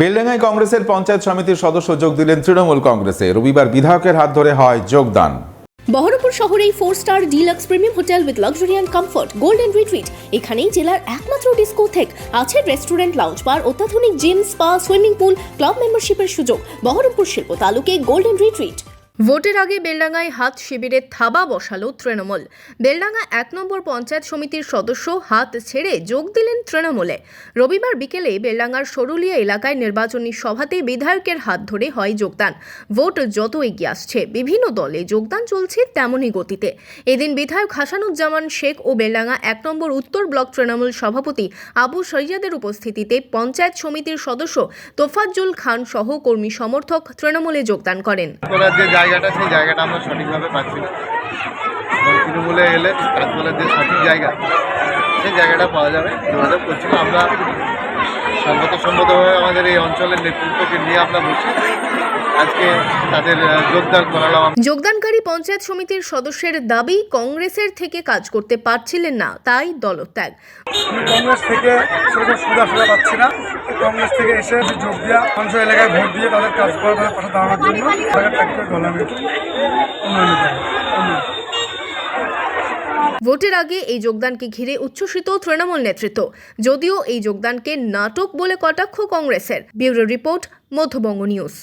বেলডাঙ্গায় কংগ্রেসের পঞ্চায়েত সমিতির সদস্য যোগ দিলেন তৃণমূল কংগ্রেসে। রবিবার বিধায়কের হাত ধরে হয় যোগদান। বহরমপুর শহরেই four star deluxe premium hotel with luxury and comfort golden retreat এখানেই জেলার একমাত্র ডিস্কোথেক আছে রেস্টুরেন্ট লাউঞ্জ বার অত্যাধুনিক gym spa swimming pool club মেম্বারশিপের সুযোগ। বহরমপুর শিল্প তালুকে গোল্ডেন রিট্রিট ভোটের আগে বেলডাঙ্গায় হাত শিবিরে থাবা বসালো তৃণমূল। বেলডাঙ্গা এক নম্বর পঞ্চায়েত সমিতির সদস্য হাত ছেড়ে যোগ দিলেন তৃণমূলে। রবিবার বিকেলে বেলডাঙ্গার সরুলিয়া এলাকায় নির্বাচনী সভাতে বিধায়কের হাত ধরে হয় যোগদান। ভোট যত এগিয়ে আসছে, বিভিন্ন দলে যোগদান চলছে তেমনই গতিতে। এদিন বিধায়ক হাসানুজ্জামান শেখ ও বেলডাঙ্গা এক নম্বর উত্তর ব্লক তৃণমূল সভাপতি আবু সৈয়াদের উপস্থিতিতে পঞ্চায়েত সমিতির সদস্য তোফাজ্জুল খান সহ কর্মী সমর্থক তৃণমূলে যোগদান করেন। জায়গাটা, সেই জায়গাটা আমরা সঠিকভাবে পাচ্ছি না। তৃণমূলে এলে কাজ করার যে সঠিক জায়গা, সেই জায়গাটা পাওয়া যাবে। যোগাযোগ করছি। আমরা সম্মত সম্মতভাবে আমাদের এই অঞ্চলের নেতৃত্বকে নিয়ে আমরা বসি আজকে তাদের যোগদান করালাম যোগদানকারী পঞ্চায়েত সমিতির সদস্যের দাবি কংগ্রেসের থেকে কাজ করতে পারছিলেন না তাই দলত্যাগ। কংগ্রেস থেকে সেরকম সুবিধা সুবিধা পাচ্ছি না। কংগ্রেস থেকে এসে যোগ দেওয়া মানুষ এলাকায় ভোট দিয়ে তাদের কাজ করা তাদের পাশে দাঁড়ানোর জন্য ভোটের আগে এই যোগদানকে ঘিরে উচ্ছ্বসিত তৃণমূল নেতৃত্ব। যদিও এই যোগদানকে নাটক বলে কটাক্ষ কংগ্রেসের। Bureau report Madhyabanga news.